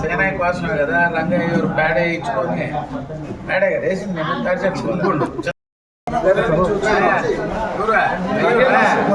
సేనాయి కోసమే కదా రంగయ్య గారు పేడ ఇచ్చుకొని పేడే కదా వేసింది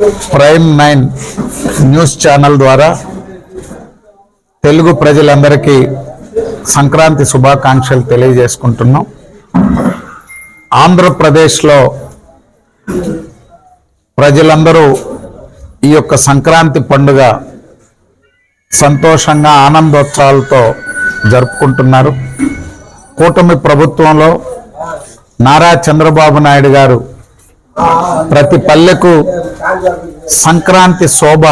ప్రైమ్ నైన్ న్యూస్ ఛానల్ ద్వారా తెలుగు ప్రజలందరికీ సంక్రాంతి శుభాకాంక్షలు తెలియజేసుకుంటున్నాం. ఆంధ్రప్రదేశ్లో ప్రజలందరూ ఈ యొక్క సంక్రాంతి పండుగ సంతోషంగా ఆనందోత్సవాలతో జరుపుకుంటున్నారు. కూటమి ప్రభుత్వంలో నారా చంద్రబాబు నాయుడు గారు ప్రతి పల్లెకు సంక్రాంతి శోభ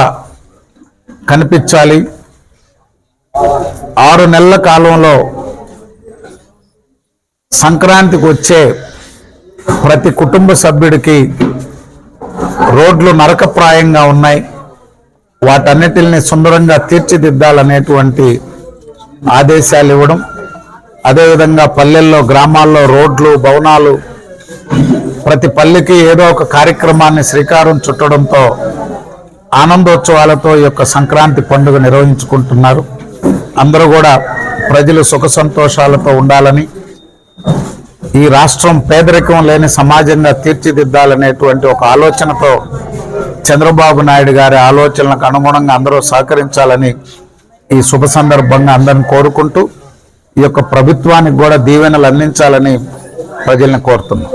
కనిపించాలి. ఆరు నెలల కాలంలో సంక్రాంతికి వచ్చే ప్రతి కుటుంబ సభ్యుడికి రోడ్లు నరకప్రాయంగా ఉన్నాయి. వాటన్నిటిని సుందరంగా తీర్చిదిద్దాలనేటువంటి ఆదేశాలు ఇవ్వడం అదేవిధంగా పల్లెల్లో గ్రామాల్లో రోడ్లు భవనాలు ప్రతి పల్లెకి ఏదో ఒక కార్యక్రమాన్ని శ్రీకారం చుట్టడంతో ఆనందోత్సవాలతో ఈ యొక్క సంక్రాంతి పండుగ నిర్వహించుకుంటున్నారు. అందరూ కూడా ప్రజలు సుఖ సంతోషాలతో ఉండాలని ఈ రాష్ట్రం పేదరికం లేని సమాజంగా తీర్చిదిద్దాలనేటువంటి ఒక ఆలోచనతో చంద్రబాబు నాయుడు గారి ఆలోచనలకు అనుగుణంగా అందరూ సహకరించాలని ఈ శుభ సందర్భంగా అందరిని కోరుకుంటూ ఈ యొక్క ప్రభుత్వానికి కూడా దీవెనలు అందించాలని ప్రజల్ని కోరుతున్నాం.